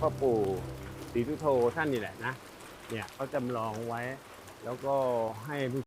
พ่อปู่ศรีสุโธท่านนี่แหละนะ เนี่ยเขาจำลองไว้ แล้วก็ให้ผู้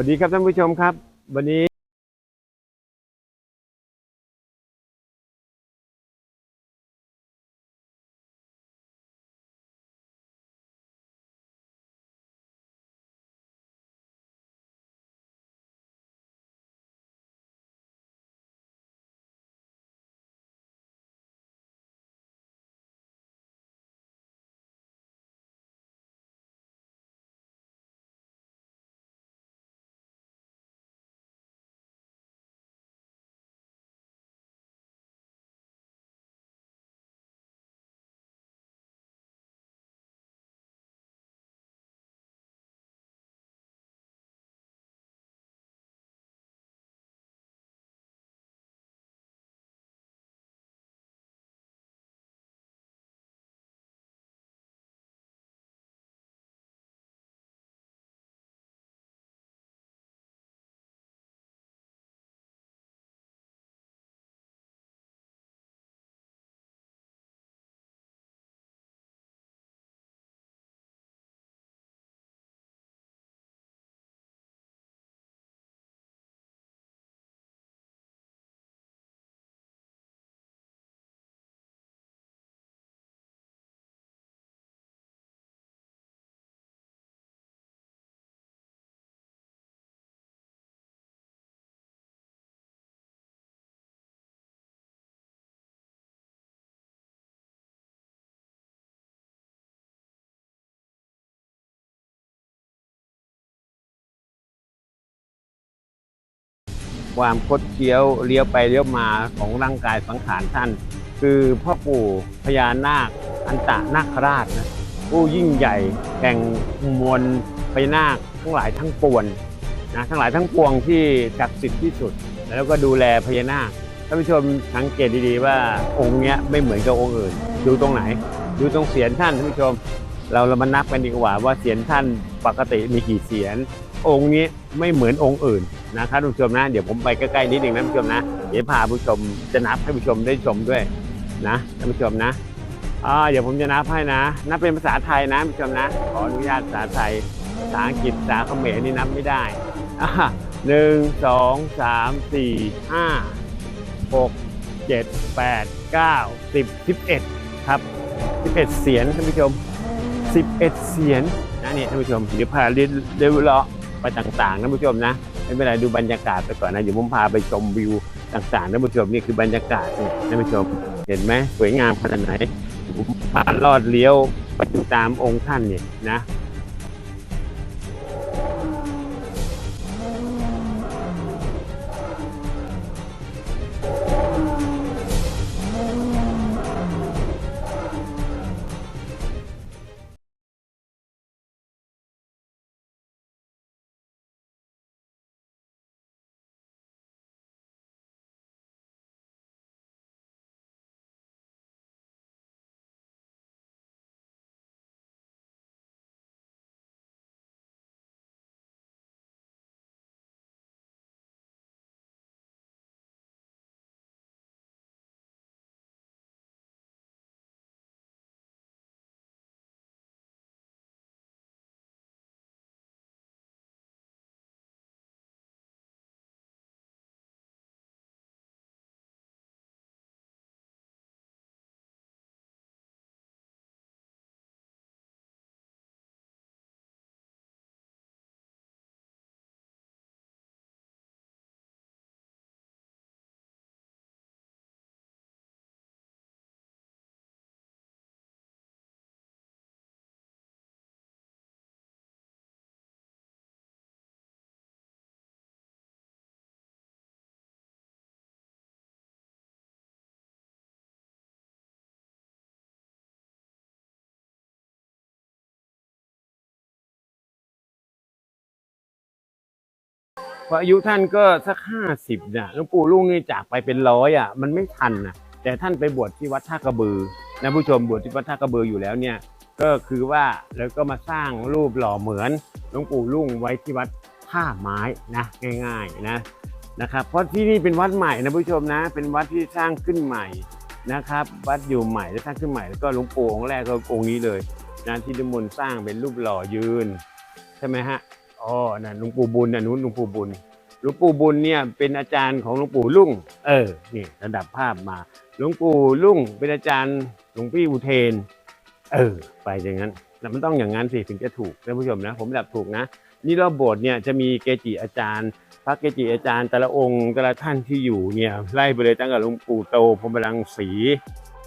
วัสดีครับท่านผู้ชมครับ วันนี้ ความคดเคี้ยวเลี้ยวไปเลี้ยวมาของร่างกายสังขารท่าน คือพ่อปู่พญานาคอันตะนาคราชนะผู้ยิ่งใหญ่แห่งมวลพญานาคทั้งหลายทั้งปวงนะทั้งหลายทั้งปวงที่ศักดิ์สิทธิ์ที่สุด แล้วก็ดูแลพญานาคท่านผู้ชมสังเกตดีๆว่าองค์เนี้ยไม่เหมือนกับองค์อื่นดูตรงไหนดูตรงเสียนท่านท่านผู้ชม เราเรามานับกันดีกว่าว่าเสียนท่านปกติมีกี่เสียน องค์นี้ไม่เหมือนองค์อื่นนะครับท่านผู้ชมนะ เดี๋ยวผมไปใกล้ๆนิดหนึ่งนะท่านผู้ชมนะ เดี๋ยวพาผู้ชมจะนับให้ผู้ชมได้ชมด้วยนะท่านผู้ชมนะอ่าเดี๋ยวผมจะนับให้นะนับเป็นภาษาไทยนะท่านผู้ชมนะ ขออนุญาตภาษาไทยภาษาอังกฤษภาษาเขมรนี่นับไม่ได้อ่าหนึ่งสองสามสี่ห้าหกเจ็ดแปดเก้าสิบสิบเอ็ดครับสิบเอ็ดเสียนท่านผู้ชมสิบเอ็ดเสียนนะเนี่ยท่านผู้ชมเดี๋ยวพาเรียนเดี๋ยวเลาะ ไปต่างๆท่านผู้ชมนะไม่เป็นไรดูบรรยากาศไปก่อนนะเดี๋ยวผมพาไปชมวิวต่างๆท่านผู้ชมนี่คือบรรยากาศนี่ท่านผู้ชมเห็นไหมสวยงามขนาดไหนผมพาลอดเลี้ยวไปตามองค์ท่านเนี่ยนะ เพราะอายุท่านก็สักห้าสิบเนี่ยหลวงปู่ลุงนี่จากไปเป็นร้อยอะมันไม่ทันนะแต่ท่านไปบวชที่วัดท่ากระบือนะผู้ชมบวชที่วัดท่ากระบืออยู่แล้วเนี่ยก็คือว่าแล้วก็มาสร้างรูปหล่อเหมือนหลวงปู่ลุงไว้ที่วัดท่าไม้นะง่าย ๆนะนะครับ เพราะที่นี่เป็นวัดใหม่นะผู้ชมนะ เป็นวัดที่สร้างขึ้นใหม่นะครับ วัดอยู่ใหม่และสร้างขึ้นใหม่แล้วก็หลวงปู่องค์แรกก็องค์นี้เลยนะที่นิมนสร้างเป็นรูปหล่อยืนใช่ไหมฮะ อ๋อนั่นหลวงปู่บุญนะนู้นหลวงปู่บุญหลวงปู่บุญเนี่ยเป็นอาจารย์ของหลวงปู่ลุงเออนี่ระดับภาพมาหลวงปู่ลุงเป็นอาจารย์หลวงพี่อุเทน เออ ไปอย่างนั้นแล้วมันต้องอย่างนั้นสิถึงจะถูกท่านผู้ชมนะ ผมดับถูกนะ นี่รอบโบสถ์เนี่ยจะมีเกจิอาจารย์ พระเกจิอาจารย์แต่ละองค์แต่ละท่านที่อยู่เนี่ยไล่ไปเลยตั้งแต่หลวงปู่โตพรมรังสี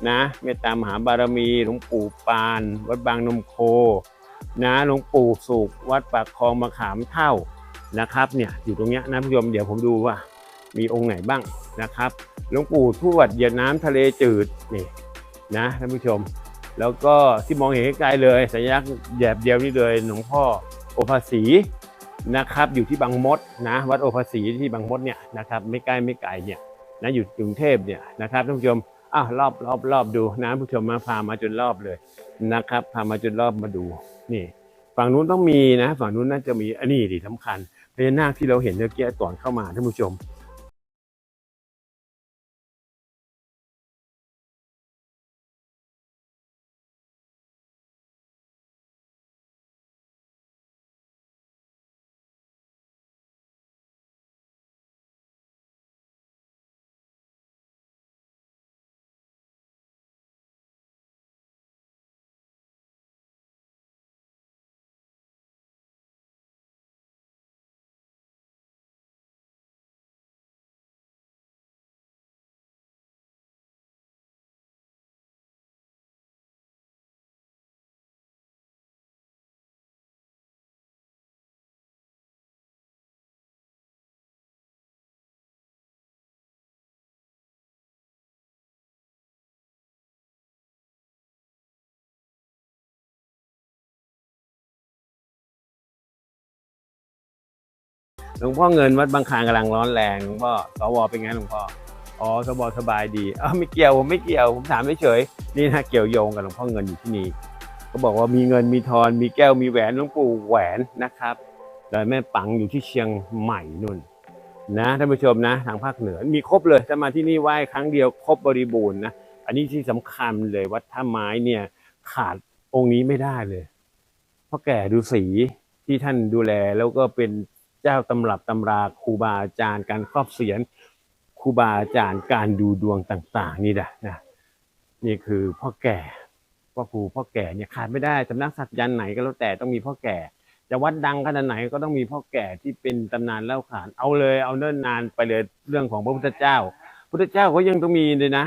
นะเมตตามหาบารมีหลวงปู่ปาน วัดบางนมโค นะหลวงปู่สุขวัดปากคลองมะขามเท่านะครับเนี่ยอยู่ตรงเนี้ยนะผู้ชมเดี๋ยวผมดูว่า มีองค์ไหนบ้างนะครับหลวงปู่ทวดเหยียดน้ำทะเลจืดนี่นะท่านผู้ชม แล้วก็ที่มองเห็นไกลเลย สัญลักษณ์แบบเดียวนี่เลยหลวงพ่อโอภาสีนะครับอยู่ที่บางมดนะวัดโอภาสีที่บางมดเนี่ยนะครับไม่ใกล้ไม่ไกลเนี่ยนะอยู่กรุงเทพเนี่ยนะครับท่านผู้ชม อ้าวรอบรอบรอบดูนะผู้ชมมาพามาจนรอบเลยนะครับ พามาจนรอบมาดูนี่ ฝั่งนู้นต้องมีนะ ฝั่งนู้นน่าจะมีอันนี้ดิสำคัญพญานาคที่เราเห็นเมื่อกี้ก่อนเข้ามาท่านผู้ชม หลวงพ่อเงินวัดบางคลานกำลังร้อนแรงหลวงพ่อสวเป็นไงหลวงพ่ออ๋อสวสบายดีอ้าวไม่เกี่ยวผมไม่เกี่ยวผมถามเฉยนี่นะเกี่ยวโยงกับหลวงพ่อเงินอยู่ที่นี่เขาบอกว่ามีเงินมีทอนมีแก้วมีแหวนหลวงปู่แหวนนะครับแต่แม่ปังอยู่ที่เชียงใหม่นู่นนะท่านผู้ชมนะทางภาคเหนือมีครบเลยถ้ามาที่นี่ไหว้ครั้งเดียวครบบริบูรณ์นะอันนี้ที่สำคัญเลยวัดท่าไม้เนี่ยขาดองค์นี้ไม่ได้เลยเพ่อแก่ดูสีที่ท่านดูแลแล้วก็เป็น เจ้าตำรับตำราครูบาอาจารย์การครอบเสียนครูบาอาจารย์การดูดวงต่าง ๆ นี่แหละนะนี่คือพ่อแก่พ่อครูพ่อแก่เนี่ยขาดไม่ได้สำนักศักยันต์ไหนก็แล้วแต่ต้องมีพ่อแก่จะวัดดังขนาดไหนก็ต้องมีพ่อแก่ที่เป็นตำนานเล่าขานเอาเลยเอาเนิ่นนานไปเลยเรื่องของพระพุทธเจ้า พุทธเจ้าก็ยังต้องมีเลยนะ